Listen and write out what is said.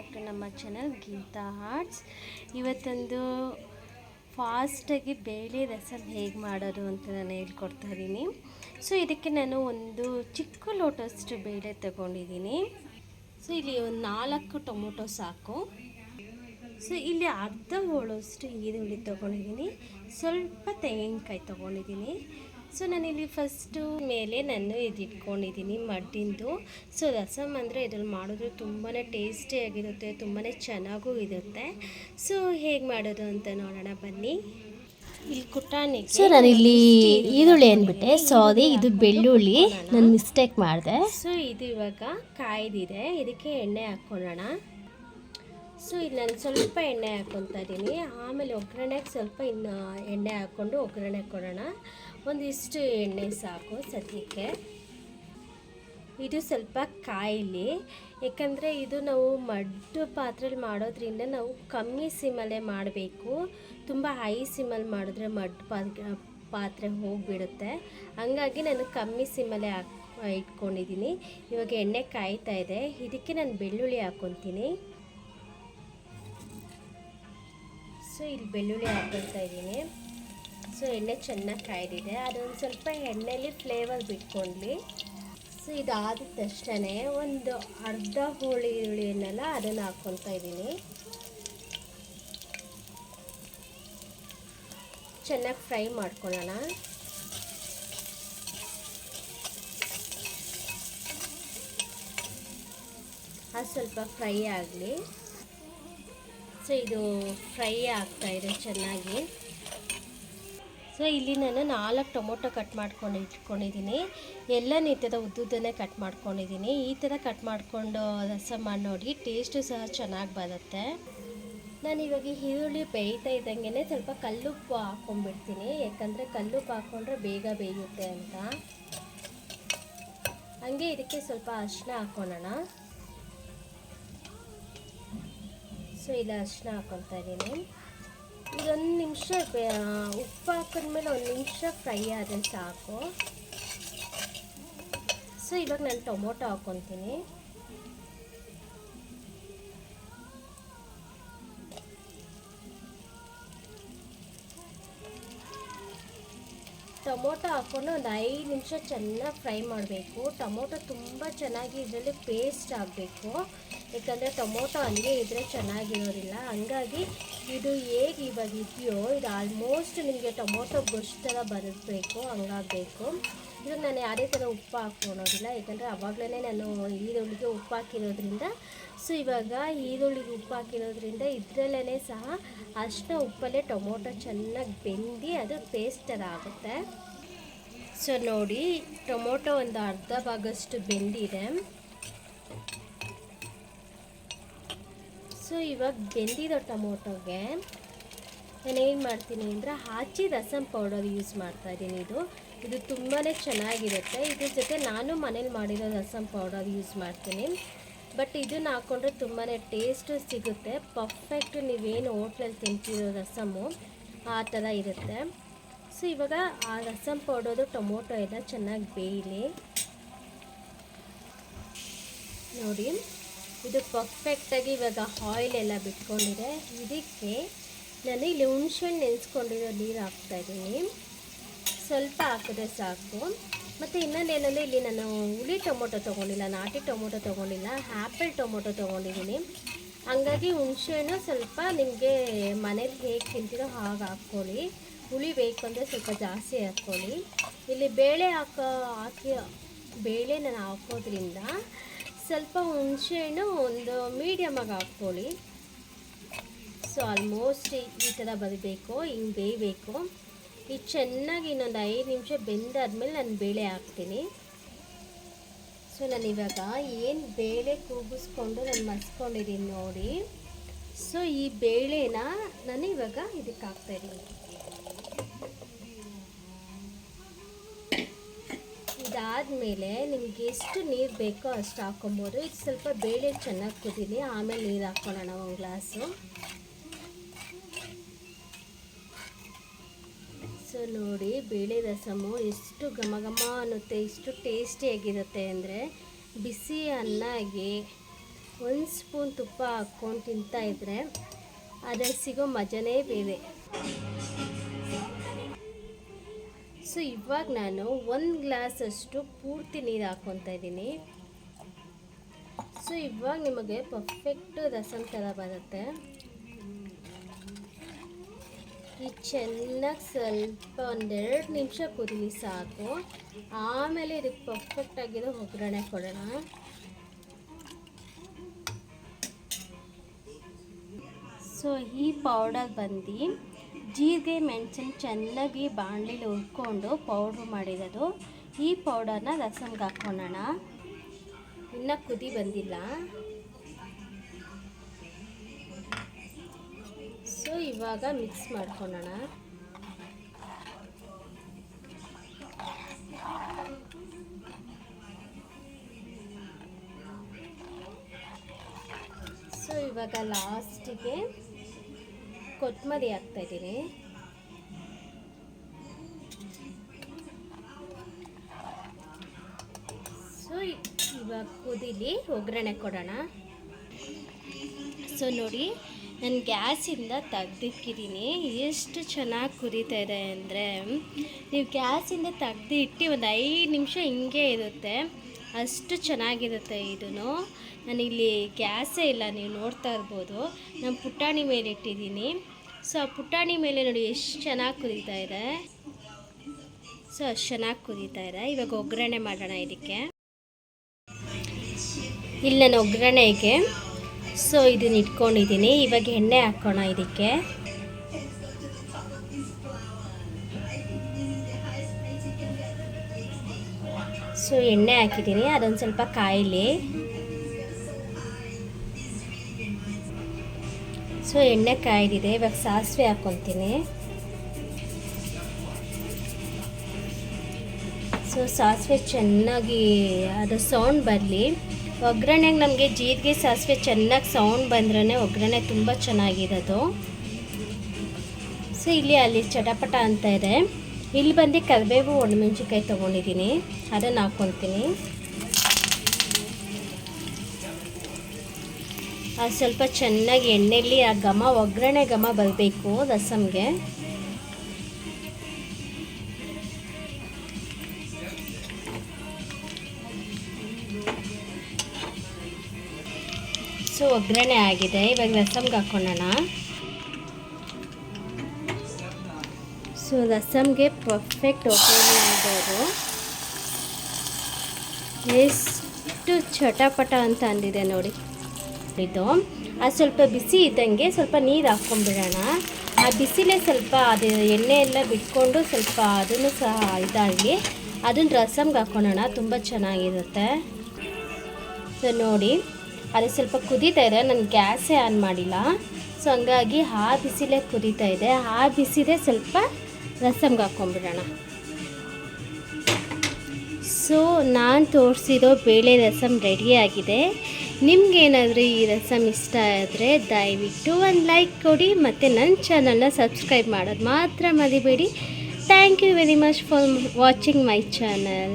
Back to ನಮ್ಮ channel Geetha arts ಇವತ್ತೊಂದು ಫಾಸ್ಟಾಗಿ ಬೇಳೆ ರಸಮ್ ಹೇಗೆ ಮಾಡೋದು ಅಂತ ನಾನು ಹೇಳ್ಕೊಡ್ತಾ ಇದ್ದೀನಿ. ಸೊ ಇದಕ್ಕೆ ನಾನು ಒಂದು ಚಿಕ್ಕ ಲೋಟಷ್ಟು ಬೇಳೆ ತಗೊಂಡಿದ್ದೀನಿ. ಸೊ ಇಲ್ಲಿ ಒಂದು ನಾಲ್ಕು ಟೊಮೊಟೊ ಸಾಕು. ಸೊ ಇಲ್ಲಿ ಅರ್ಧ ಹೋಳೋಷ್ಟು ಈರುಳ್ಳಿ ತೊಗೊಂಡಿದ್ದೀನಿ. ಸ್ವಲ್ಪ ತೆಂಗಿನಕಾಯಿ ತೊಗೊಂಡಿದ್ದೀನಿ. ಸೊ ನಾನಿಲ್ಲಿ ಫಸ್ಟು ಮೇಲೆ ನಾನು ಇದಿಟ್ಕೊಂಡಿದ್ದೀನಿ ಮಡ್ಡಿಂದು. ಸೊ ರಸಮ್ ಅಂದರೆ ಇದ್ರಲ್ಲಿ ಮಾಡಿದ್ರೆ ತುಂಬಾ ಟೇಸ್ಟಿಯಾಗಿರುತ್ತೆ ತುಂಬಾ ಚೆನ್ನಾಗೂ ಇರುತ್ತೆ. ಸೊ ಹೇಗೆ ಮಾಡೋದು ಅಂತ ನೋಡೋಣ ಬನ್ನಿ. ಸೊ ನಾನಿಲ್ಲಿ ಈರುಳ್ಳಿ ಅಂದ್ಬಿಟ್ಟೆ. ಸಾರಿ ಇದು ಬೆಳ್ಳುಳ್ಳಿ. ನಾನು ಮಿಸ್ಟೇಕ್ ಮಾಡಿದೆ. ಸೊ ಇದು ಇವಾಗ ಕಾಯ್ದಿದೆ. ಇದಕ್ಕೆ ಎಣ್ಣೆ ಹಾಕ್ಕೊಳ್ಳೋಣ. ಸೊ ಇಲ್ಲಿ ನಾನು ಸ್ವಲ್ಪ ಎಣ್ಣೆ ಹಾಕ್ಕೊತಾ ಇದ್ದೀನಿ. ಆಮೇಲೆ ಒಗ್ಗರಣೆಗೆ ಸ್ವಲ್ಪ ಇನ್ನು ಎಣ್ಣೆ ಹಾಕ್ಕೊಂಡು ಒಗ್ಗರಣೆ ಕೊಡೋಣ. ಒಂದಿಷ್ಟು ಎಣ್ಣೆ ಸಾಕು ಸದ್ಯಕ್ಕೆ. ಇದು ಸ್ವಲ್ಪ ಕಾಯಿಲಿ. ಯಾಕಂದರೆ ಇದು ನಾವು ಮಡ್ಡು ಪಾತ್ರೆಲಿ ಮಾಡೋದ್ರಿಂದ ನಾವು ಕಮ್ಮಿ ಸಿಮಲ್ಲೇ ಮಾಡಬೇಕು. ತುಂಬ ಹೈ ಸಿಮಲ್ಲಿ ಮಾಡಿದ್ರೆ ಮಡ್ಡು ಪಾತ್ರೆ ಪಾತ್ರೆ ಹೋಗಿಬಿಡುತ್ತೆ. ಹಂಗಾಗಿ ನಾನು ಕಮ್ಮಿ ಸಿಮಲ್ಲೇ ಹಾಕ್, ಇಟ್ಕೊಂಡಿದ್ದೀನಿ. ಇವಾಗ ಎಣ್ಣೆ ಕಾಯ್ತಾ ಇದೆ. ಇದಕ್ಕೆ ನಾನು ಬೆಳ್ಳುಳ್ಳಿ ಹಾಕ್ಕೊತೀನಿ ಸೊ, ಇಲ್ಲಿ ಬೆಳ್ಳುಳ್ಳಿ ಹಾಕ್ಕೊಳ್ತಾ ಇದ್ದೀನಿ. ಸೊ, ಎಣ್ಣೆ ಚೆನ್ನಾಗಿ ಕಾಯ್ದಿದೆ. ಅದೊಂದು ಸ್ವಲ್ಪ ಎಣ್ಣೆಯಲ್ಲಿ ಫ್ಲೇವರ್ ಬಿಟ್ಕೊಂಡ್ಲಿ. ಸೊ ಇದಾದ ತಕ್ಷಣ ಒಂದು ಅರ್ಧ ಹೋಳಿ ಈರುಳ್ಳಿಯನ್ನೆಲ್ಲ ಅದನ್ನು ಹಾಕ್ಕೊಳ್ತಾ ಇದ್ದೀನಿ. ಚೆನ್ನಾಗಿ ಫ್ರೈ ಮಾಡ್ಕೊಳ್ಳೋಣ. ಅದು ಸ್ವಲ್ಪ ಫ್ರೈ ಆಗಲಿ. ಸೊ ಇದು ಫ್ರೈ ಆಗ್ತಾ ಇದೆ ಚೆನ್ನಾಗಿ. ಸೊ ಇಲ್ಲಿ ನಾನು ನಾಲ್ಕು ಟೊಮೊಟೊ ಕಟ್ ಮಾಡ್ಕೊಂಡು ಇಟ್ಕೊಂಡಿದ್ದೀನಿ. ಎಲ್ಲ ಈ ಥರ ಉದ್ದುದ್ದನ್ನೇ ಕಟ್ ಮಾಡ್ಕೊಂಡಿದ್ದೀನಿ. ಈ ಥರ ಕಟ್ ಮಾಡಿಕೊಂಡು ರಸ ಮಾಡಿ ನೋಡಿ ಟೇಸ್ಟು ಸಹ ಚೆನ್ನಾಗಿ ಬರುತ್ತೆ. ನಾನು ಇವಾಗ ಈರುಳ್ಳಿ ಬೇಯ್ತಾ ಇದ್ದಂಗೆ ಸ್ವಲ್ಪ ಕಲ್ಲುಪ್ಪು ಹಾಕ್ಕೊಂಡ್ಬಿಡ್ತೀನಿ ಯಾಕಂದರೆ ಕಲ್ಲುಪ್ಪು ಹಾಕ್ಕೊಂಡ್ರೆ ಬೇಗ ಬೇಯುತ್ತೆ ಅಂತ. ಹಂಗೆ ಇದಕ್ಕೆ ಸ್ವಲ್ಪ ಅರಿಶಿನ ಹಾಕ್ಕೊಳ್ಳೋಣ ಸೊ ಇಲ್ಲ ಅರಿಶಿನ ಹಾಕ್ಕೊತಾ ಇದ್ದೀನಿ. ಇದೊಂದು ನಿಮಿಷ ಉಪ್ಪು ಹಾಕಿದ್ಮೇಲೆ ಒಂದು ನಿಮಿಷ ಫ್ರೈ ಆದರೆ ಸಾಕು. ಸೊ ಇವಾಗ ನಾನು ಟೊಮೊಟೊ ಹಾಕ್ಕೊತೀನಿ ಟೊಮೊಟೊ ಹಾಕ್ಕೊಂಡು ಒಂದು ಐದು ನಿಮಿಷ ಚೆನ್ನಾಗಿ ಫ್ರೈ ಮಾಡಬೇಕು. ಟೊಮೊಟೊ ತುಂಬ ಚೆನ್ನಾಗಿ ಇದರಲ್ಲಿ ಪೇಸ್ಟ್ ಆಗಬೇಕು. ಯಾಕಂದರೆ ಟೊಮೊಟೊ ಹಂಗೆ ಇದ್ದರೆ ಚೆನ್ನಾಗಿರೋದಿಲ್ಲ. ಹಂಗಾಗಿ ಇದು ಹೇಗೆ ಇವಾಗ ಇದೆಯೋ, ಇದು ಆಲ್ಮೋಸ್ಟ್ ನಿಮಗೆ ಟೊಮೊಟೊ ಗೊಷ್ಟು ಥರ ಬರಬೇಕು, ಹಂಗಾಗಬೇಕು. ಇದು ನಾನು ಯಾವುದೇ ಥರ ಉಪ್ಪು ಹಾಕ್ಕೊಳೋದಿಲ್ಲ, ಯಾಕಂದರೆ ಆವಾಗಲೇ ನಾನು ಈರುಳ್ಳಿಗೆ ಉಪ್ಪು ಹಾಕಿರೋದ್ರಿಂದ. ಸೊ ಇವಾಗ ಈರುಳ್ಳಿಗೆ ಉಪ್ಪು ಹಾಕಿರೋದ್ರಿಂದ ಇದರಲ್ಲೇ ಸಹ ಅಷ್ಟು ಉಪ್ಪಲ್ಲೇ ಟೊಮೊಟೊ ಚೆನ್ನಾಗಿ ಬೆಂದು ಅದು ಪೇಸ್ಟ್ ಥರ ಆಗುತ್ತೆ. ಸೊ ನೋಡಿ, ಟೊಮೊಟೊ ಒಂದು ಅರ್ಧ ಭಾಗಷ್ಟು ಬೆಂದಿದೆ. ಸೊ, ಇವಾಗ ಬೆಂದಿರೋ ಟೊಮೊಟೊಗೆ ನಾನೇನು ಮಾಡ್ತೀನಿ ಅಂದರೆ ಹಾಚಿ ರಸಮ್ ಪೌಡರ್ ಯೂಸ್ ಮಾಡ್ತಾ ಇದ್ದೀನಿ ಇದು. ಇದು ತುಂಬಾ ಚೆನ್ನಾಗಿರುತ್ತೆ. ಇದ್ರ ಜೊತೆ ನಾನು ಮನೇಲಿ ಮಾಡಿರೋ ರಸಮ್ ಪೌಡರ್ ಯೂಸ್ ಮಾಡ್ತೀನಿ. ಬಟ್ ಇದನ್ನ ಹಾಕ್ಕೊಂಡ್ರೆ ತುಂಬಾ ಟೇಸ್ಟು ಸಿಗುತ್ತೆ. ಪರ್ಫೆಕ್ಟ್ ನೀವೇನು ಹೋಟ್ಲಲ್ಲಿ ತಿಂತಿರೋ ರಸಮು ಆ ಥರ ಇರುತ್ತೆ. ಸೊ ಇವಾಗ ಆ ರಸಮ್ ಪೌಡರು ಟೊಮೊಟೊ ಎಲ್ಲ ಚೆನ್ನಾಗಿ ಬೇಯಲಿ. ನೋಡಿ. ಇದು ಪರ್ಫೆಕ್ಟಾಗಿ ಇವಾಗ ಆಯಿಲ್ ಎಲ್ಲ ಬಿಟ್ಕೊಂಡಿದೆ. ಇದಕ್ಕೆ ನಾನು ಇಲ್ಲಿ ಹುಣ್ಸೆಹಣ್ಣು ನೆನೆಸ್ಕೊಂಡಿರೋ ನೀರು ಹಾಕ್ತಾಯಿದ್ದೀನಿ ಸ್ವಲ್ಪ ಹಾಕಿದ್ರೆ ಸಾಕು. ಮತ್ತು ಇನ್ನೊಂದು ಏನಂದರೆ ಇಲ್ಲಿ ನಾನು ಹುಳಿ ಟೊಮೊಟೊ ತೊಗೊಂಡಿಲ್ಲ, ನಾಟಿ ಟೊಮೊಟೊ ತೊಗೊಂಡಿಲ್ಲ ಆ್ಯಪಲ್ ಟೊಮೊಟೊ ತೊಗೊಂಡಿದ್ದೀನಿ. ಹಂಗಾಗಿ ಹುಣಸೆಹಣ್ಣು ಸ್ವಲ್ಪ ನಿಮಗೆ ಮನೇಲಿ ಹೇಗೆ ತಿಂತೀರೋ ಹಾಗೆ ಹಾಕ್ಕೊಳ್ಳಿ. ಹುಳಿ ಬೇಕು ಅಂದರೆ ಸ್ವಲ್ಪ ಜಾಸ್ತಿ ಹಾಕ್ಕೊಳ್ಳಿ. ಇಲ್ಲಿ ಬೇಳೆ ಹಾಕೋ, ಹಾಕಿ, ಬೇಳೆ ನಾನು ಹಾಕೋದ್ರಿಂದ ಸ್ವಲ್ಪ ಹುಣಸೆಹಣ್ಣು ಒಂದು ಮೀಡಿಯಮಾಗಿ ಹಾಕ್ಕೊಳ್ಳಿ. ಸೊ ಆಲ್ಮೋಸ್ಟ್ ಈ ಥರ ಬರಬೇಕು, ಹಿಂಗೆ ಬೇಯಬೇಕು. ಇದು ಚೆನ್ನಾಗಿ ಇನ್ನೊಂದು ಐದು ನಿಮಿಷ ಬೆಂದಾದ್ಮೇಲೆ ನಾನು ಬೇಳೆ ಹಾಕ್ತೀನಿ. ಸೊ ನಾನು ಇವಾಗ ಏನು ಬೇಳೆ ಕೂಗಿಸ್ಕೊಂಡು ನಾನು ಮಸ್ಕೊಂಡಿದ್ದೀನಿ ನೋಡಿ. ಸೊ ಈ ಬೇಳೆನ ನಾನು ಇವಾಗ ಇದಕ್ಕೆ ಹಾಕ್ತಾಯಿದ್ದೀನಿ ಇದಾದಮೇಲೆ ನಿಮ್ಗೆ ಎಷ್ಟು ನೀರು ಬೇಕೋ ಅಷ್ಟು ಹಾಕೊಬೋದು. ಇದು ಸ್ವಲ್ಪ ಬೇಳೆ ಚೆನ್ನಾಗಿ ಕುದೀನಿ ಆಮೇಲೆ ನೀರು ಹಾಕ್ಕೊಳ್ಳೋಣ ಒಂದು ಗ್ಲಾಸು. ಸೊ ನೋಡಿ, ಬೇಳೆ ರಸಮು ಎಷ್ಟು ಘಮ ಘಮ ಅನ್ನುತ್ತೆ ಎಷ್ಟು ಟೇಸ್ಟಿಯಾಗಿರುತ್ತೆ ಅಂದರೆ ಬಿಸಿ ಅನ್ನಾಗಿ ಒಂದು ಸ್ಪೂನ್ ತುಪ್ಪ ಹಾಕ್ಕೊಂಡು ತಿಂತಾಯಿದ್ರೆ ಅದ್ರಲ್ಲಿ ಸಿಗೋ ಮಜನೇ ಬೇರೆ. ಸೊ ಇವಾಗ ನಾನು ಒಂದು ಗ್ಲಾಸಷ್ಟು ಪೂರ್ತಿ ನೀರು ಹಾಕ್ಕೊತಾ ಇದ್ದೀನಿ. ಸೊ ಇವಾಗ ನಿಮಗೆ ಪರ್ಫೆಕ್ಟ್ ರಸಮ್ ಥರ ಬರುತ್ತೆ. ಈ ಚೆನ್ನಾಗಿ ಸ್ವಲ್ಪ ಒಂದೆರಡು ನಿಮಿಷ ಕುದೀನಿ ಸಾಕು. ಆಮೇಲೆ ಇದಕ್ಕೆ ಪರ್ಫೆಕ್ಟ್ ಆಗಿರೋ ಒಗ್ಗರಣೆ ಕೊಡೋಣ. ಸೊ ಈ ಪೌಡರ್ ಬಂದು ಜೀರಿಗೆ ಮೆಣಸಿನ ಚೆನ್ನಾಗಿ ಬಾಣಲಿಲಿ ಹುರ್ಕೊಂಡು ಪೌಡ್ರ್ ಮಾಡಿರೋದು. ಈ ಪೌಡರ್ನ ರಸಮ್ಗೆ ಹಾಕ್ಕೊಳ್ಳೋಣ ಇನ್ನೂ ಕುದಿ ಬಂದಿಲ್ಲ. ಸೊ ಇವಾಗ ಮಿಕ್ಸ್ ಮಾಡ್ಕೊಳ್ಳೋಣ ಸೊ ಇವಾಗ ಲಾಸ್ಟಿಗೆ ಕೊತ್ತಂಬರಿ ಹಾಕ್ತಾ ಇದ್ದೀನಿ. ಸೊ ಇವಾಗ ಕುದೀಲಿ ಒಗ್ಗರಣೆ ಕೊಡೋಣ. ಸೊ ನೋಡಿ, ನಾನು ಗ್ಯಾಸಿಂದ ತೆಗ್ದಿಕ್ಕಿದ್ದೀನಿ ಎಷ್ಟು ಚೆನ್ನಾಗಿ ಕುದೀತಾ ಇದೆ ಅಂದರೆ, ನೀವು ಗ್ಯಾಸಿಂದ ತೆಗ್ದು ಇಟ್ಟು ಒಂದು ಐದು ನಿಮಿಷ ಹಿಂಗೆ ಇರುತ್ತೆ. ಅಷ್ಟು ಚೆನ್ನಾಗಿರುತ್ತೆ ಇದೂ ನಾನಿಲ್ಲಿ ಗ್ಯಾಸೇ ಇಲ್ಲ, ನೀವು ನೋಡ್ತಾ ಇರ್ಬೋದು. ನಾನು ಪುಟಾಣಿ ಮೇಲೆ ಇಟ್ಟಿದ್ದೀನಿ. ಸೊ, ಆ ಪುಟಾಣಿ ಮೇಲೆ ನೋಡಿ ಎಷ್ಟು ಚೆನ್ನಾಗಿ ಕುದೀತಾ ಇದೆ. ಸೊ, ಅಷ್ಟು ಚೆನ್ನಾಗಿ ಕುದೀತಾ ಇದೆ. ಇವಾಗ ಒಗ್ಗರಣೆ ಮಾಡೋಣ ಇದಕ್ಕೆ. ಇಲ್ಲಿ ನಾನು ಒಗ್ಗರಣೆಗೆ, ಸೊ, ಇದನ್ನ ಇಟ್ಕೊಂಡಿದ್ದೀನಿ. ಇವಾಗ ಎಣ್ಣೆ ಹಾಕೋಣ ಇದಕ್ಕೆ. ಸೊ ಎಣ್ಣೆ ಹಾಕಿದ್ದೀನಿ, ಅದೊಂದು ಸ್ವಲ್ಪ ಕಾಯಿಲಿ. ಸೊ ಎಣ್ಣೆ ಕಾಯ್ದಿದೆ, ಇವಾಗ ಸಾಸಿವೆ ಹಾಕ್ಕೊತೀನಿ ಸೊ ಸಾಸಿವೆ ಚೆನ್ನಾಗಿ, ಅದು ಸೌಂಡ್ ಬರಲಿ. ಒಗ್ಗರಣೆಗೆ ನಮಗೆ ಜೀರಿಗೆ ಸಾಸಿವೆ ಚೆನ್ನಾಗಿ ಸೌಂಡ್ ಬಂದ್ರೆ ಒಗ್ಗರಣೆ ತುಂಬ ಚೆನ್ನಾಗಿರೋದು. ಸೊ ಇಲ್ಲಿ ಅಲ್ಲಿ ಚಟಪಟ ಅಂತ ಇದೆ. ಇಲ್ಲಿ ಬಂದು ಕರಿಬೇವು ಒಣಮೆಣ್ಸಿನ್ಕಾಯಿ ತೊಗೊಂಡಿದ್ದೀನಿ, ಅದನ್ನು ಹಾಕ್ಕೊತೀನಿ ಅದು ಸ್ವಲ್ಪ ಚೆನ್ನಾಗಿ ಎಣ್ಣೆಯಲ್ಲಿ ಆ ಘಮ, ಒಗ್ಗರಣೆ ಘಮ ಬರಬೇಕು ರಸಮ್ಗೆ ಸೊ ಒಗ್ಗರಣೆ ಆಗಿದೆ, ಇವಾಗ ರಸಮ್ಗೆ ಹಾಕ್ಕೊಳ್ಳೋಣ ಸೊ ರಸಮ್ಗೆ ಪರ್ಫೆಕ್ಟ್ ಒಗ್ಗರಣೆ ಆಗೋದು ಎಷ್ಟು ಚಟಪಟ ಅಂತ ಅಂದಿದೆ ನೋಡಿ. ಇದು ಅದು ಸ್ವಲ್ಪ ಬಿಸಿ ಇದ್ದಂಗೆ ಸ್ವಲ್ಪ ನೀರು ಹಾಕ್ಕೊಂಡ್ಬಿಡೋಣ ಆ ಬಿಸಿಲೇ ಸ್ವಲ್ಪ ಅದು ಎಣ್ಣೆ ಎಲ್ಲ ಬಿಟ್ಕೊಂಡು ಸ್ವಲ್ಪ ಅದನ್ನು ಸಹ ಇದಾಗಿ ಅದನ್ನು ರಸಮ್ಗೆ ಹಾಕ್ಕೊಳ್ಳೋಣ ತುಂಬ ಚೆನ್ನಾಗಿರುತ್ತೆ. ಸೊ ನೋಡಿ ಅದು ಸ್ವಲ್ಪ ಕುದೀತಾ ಇದೆ. ನಾನು ಗ್ಯಾಸೇ ಆನ್ ಮಾಡಿಲ್ಲ. ಸೊ ಹಂಗಾಗಿ ಆ ಬಿಸಿಲೇ ಕುದೀತಾ ಇದೆ. ಆ ಬಿಸಿದೇ ಸ್ವಲ್ಪ ರಸಮ್ಗೆ ಹಾಕ್ಕೊಂಬಿಡೋಣ ಸೊ ನಾನು ತೋರಿಸಿರೋ ಬೇಳೆ ರಸಮ್ ರೆಡಿಯಾಗಿದೆ ನಿಮ್ಗೇನಾದರೂ ಈ ರಸಮ್ ಇಷ್ಟ ಆದರೆ ದಯವಿಟ್ಟು ಒಂದು ಲೈಕ್ ಕೊಡಿ ಮತ್ತು ನನ್ನ ಚಾನಲ್ನ ಸಬ್ಸ್ಕ್ರೈಬ್ ಮಾಡೋದು ಮಾತ್ರ ಮರಿಬೇಡಿ. Thank you very much for watching my channel